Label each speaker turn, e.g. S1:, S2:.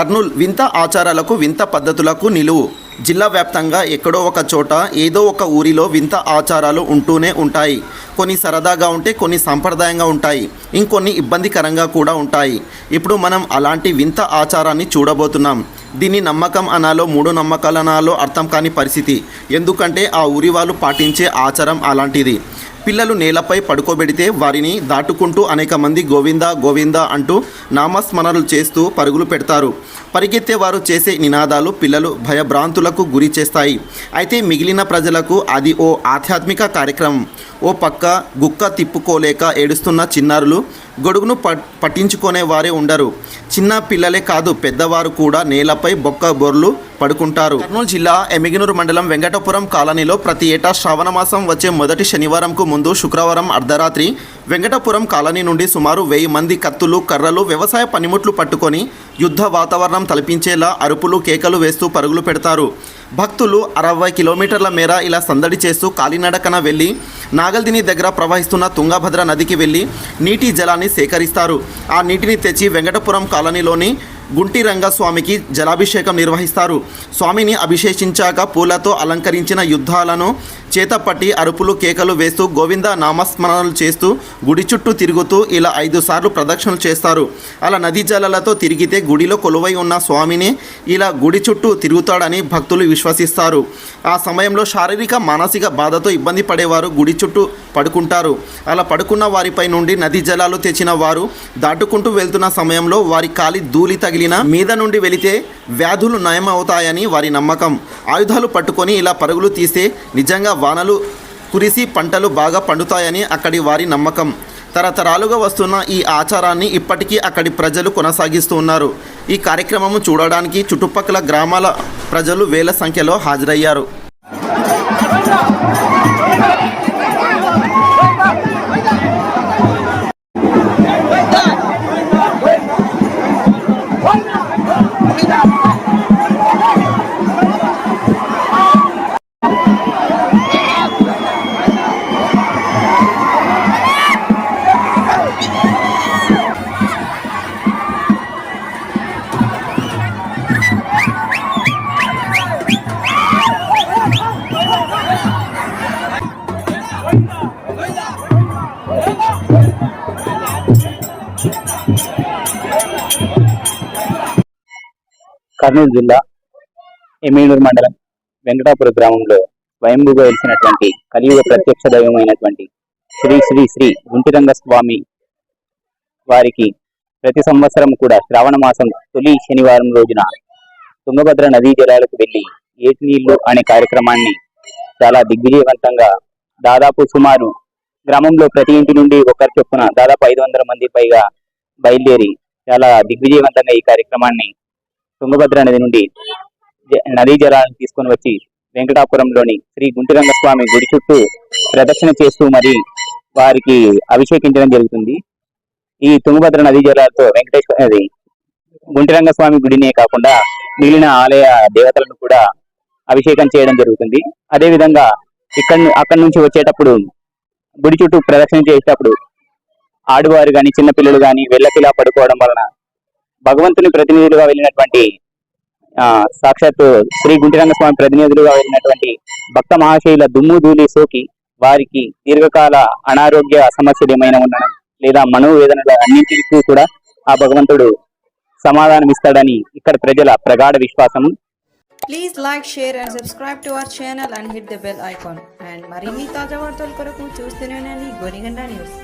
S1: కర్నూల్ వింత ఆచారాలకు వింత పద్ధతులకు నిలువు. జిల్లా వ్యాప్తంగా ఎక్కడో ఒక చోట ఏదో ఒక ఊరిలో వింత ఆచారాలు ఉంటూనే ఉంటాయి. కొన్ని సరదాగా ఉంటే కొన్ని సాంప్రదాయంగా ఉంటాయి. ఇంకొన్ని ఇబ్బందికరంగా కూడా ఉంటాయి. ఇప్పుడు మనం అలాంటి వింత ఆచారాన్ని చూడబోతున్నాం. దీన్ని నమ్మకం అనాలో మూడు నమ్మకాలు అనాలో అర్థం కాని పరిస్థితి. ఎందుకంటే ఆ ఊరి వాళ్ళు పాటించే ఆచారం అలాంటిది. పిల్లలు నేలపై పడుకోబెడితే వారిని దాటుకుంటూ అనేక మంది గోవింద గోవింద అంటూ నామస్మరణలు చేస్తూ పరుగులు పెడతారు. పరిగెత్తే వారు చేసే నినాదాలు పిల్లలు భయభ్రాంతులకు గురి చేస్తాయి. అయితే మిగిలిన ప్రజలకు అది ఓ ఆధ్యాత్మిక కార్యక్రమం. ఓ పక్క గుక్క తిప్పుకోలేక ఏడుస్తున్న చిన్నారులు గొడుగును పట్ పట్టించుకునే వారే ఉండరు. చిన్న పిల్లలే కాదు పెద్దవారు కూడా నేలపై బొక్క బొర్లు పడుకుంటారు. కర్నూలు జిల్లా ఎమిగినూరు మండలం వెంకటపురం కాలనీలో ప్రతి ఏటా శ్రావణ మాసం వచ్చే మొదటి శనివారంకు ముందు శుక్రవారం అర్ధరాత్రి వెంకటపురం కాలనీ నుండి సుమారు వెయ్యి మంది కత్తులు కర్రలు వ్యవసాయ పనిముట్లు పట్టుకొని యుద్ధ వాతావరణం తలపించేలా అరుపులు కేకలు వేస్తూ పరుగులు పెడతారు. భక్తులు అరవై కిలోమీటర్ల మేర ఇలా సందడి చేస్తూ కాలినడకన వెళ్ళి నాగల్దిని దగ్గర ప్రవహిస్తున్న తుంగభద్ర నదికి వెళ్ళి నీటి జలాన్ని సేకరిస్తారు. ఆ నీటిని తెచ్చి వెంకటపురం కాలనీలోని గుంటి రంగస్వామికి జలాభిషేకం నిర్వహిస్తారు. స్వామిని అభిషేకించాక పూలతో అలంకరించిన యుద్ధాలను చేతపట్టి అరుపులు కేకలు వేస్తూ గోవింద నామస్మరణలు చేస్తూ గుడి చుట్టూ తిరుగుతూ ఇలా ఐదు సార్లు ప్రదక్షిణలు చేస్తారు. అలా నదీ జలాలతో తిరిగితే గుడిలో కొలువై ఉన్న స్వామిని ఇలా గుడి చుట్టూ తిరుగుతాడని భక్తులు విశ్వసిస్తారు. ఆ సమయంలో శారీరక మానసిక బాధతో ఇబ్బంది పడేవారు గుడి చుట్టూ పడుకుంటారు. అలా పడుకున్న వారిపై నుండి నదీ జలాలు తెచ్చిన వారు దాటుకుంటూ వెళ్తున్న సమయంలో వారి కాలి ధూళి తగిలినా మీద నుండి వెళితే వ్యాధులు నయమవుతాయని వారి నమ్మకం. ఆయుధాలు పట్టుకొని ఇలా పరుగులు తీస్తే నిజంగా వానలు కురిసి పంటలు బాగా పండుతాయని అక్కడి వారి నమ్మకం. తరతరాలుగా వస్తున్న ఈ ఆచారాన్ని ఇప్పటికీ అక్కడి ప్రజలు కొనసాగిస్తూ ఉన్నారు. ఈ కార్యక్రమము చూడడానికి చుట్టుపక్కల గ్రామాల ప్రజలు వేల సంఖ్యలో హాజరయ్యారు.
S2: కర్నూలు జిల్లా ఎమ్మినూరు మండలం వెంకటాపుర గ్రామంలో స్వయంభూగా వెలిసినటువంటి కలియుగ ప్రత్యక్ష దైవమైనటువంటి శ్రీ శ్రీ శ్రీ గుంటిరంగ స్వామి వారికి ప్రతి సంవత్సరం కూడా శ్రావణ మాసం తొలి శనివారం రోజున తుంగభద్ర నదీ జలాలకు వెళ్ళి ఏటి నీళ్ళు అనే కార్యక్రమాన్ని చాలా దిగ్విజయవంతంగా దాదాపు సుమారు గ్రామంలో ప్రతి ఇంటి నుండి ఒకరి చొప్పున దాదాపు ఐదు వందల మంది పైగా బయలుదేరి చాలా దిగ్విజయవంతంగా ఈ కార్యక్రమాన్ని తుంగభద్ర నది నుండి నదీ జలాలను తీసుకొని వచ్చి వెంకటాపురంలోని శ్రీ గుంటరంగస్వామి గుడి చుట్టూ ప్రదక్షిణ చేస్తూ మరి వారికి అభిషేకించడం జరుగుతుంది. ఈ తుంగభద్ర నదీ జలాలతో వెంకటేశ్వర అది గుంటరంగస్వామి గుడినే కాకుండా మిగిలిన ఆలయ దేవతలను కూడా అభిషేకం చేయడం జరుగుతుంది. అదే విధంగా ఇక్కడ అక్కడి నుంచి వచ్చేటప్పుడు గుడి చుట్టూ ప్రదక్షిణ చేసేటప్పుడు ఆడవారు కానీ చిన్న పిల్లలు వెళ్ళకిలా పడుకోవడం వలన భగవంతుని ప్రతినిధులుగా వెళ్ళినటువంటి ఆ సాక్షాత్తు శ్రీ గుంటిరంగ స్వామి ప్రతినిధులుగా వెళ్ళినటువంటి భక్త మహాశైల దుమ్ము ధూళి సోకి వారికి దీర్ఘకాల అనారోగ్య సమస్యలు ఏమైనా ఉన్నా లేదా మనోవేదనలు అన్నింటికీ కూడా ఆ భగవంతుడు సమాధానం ఇస్తాడని ఇక్కడ ప్రజల ప్రగాఢ విశ్వాసం
S3: please like share and subscribe to our channel and hit the bell icon and మరిన్ని తాజా వార్తల కొరకు చూస్తూనే గోనిగండ న్యూస్.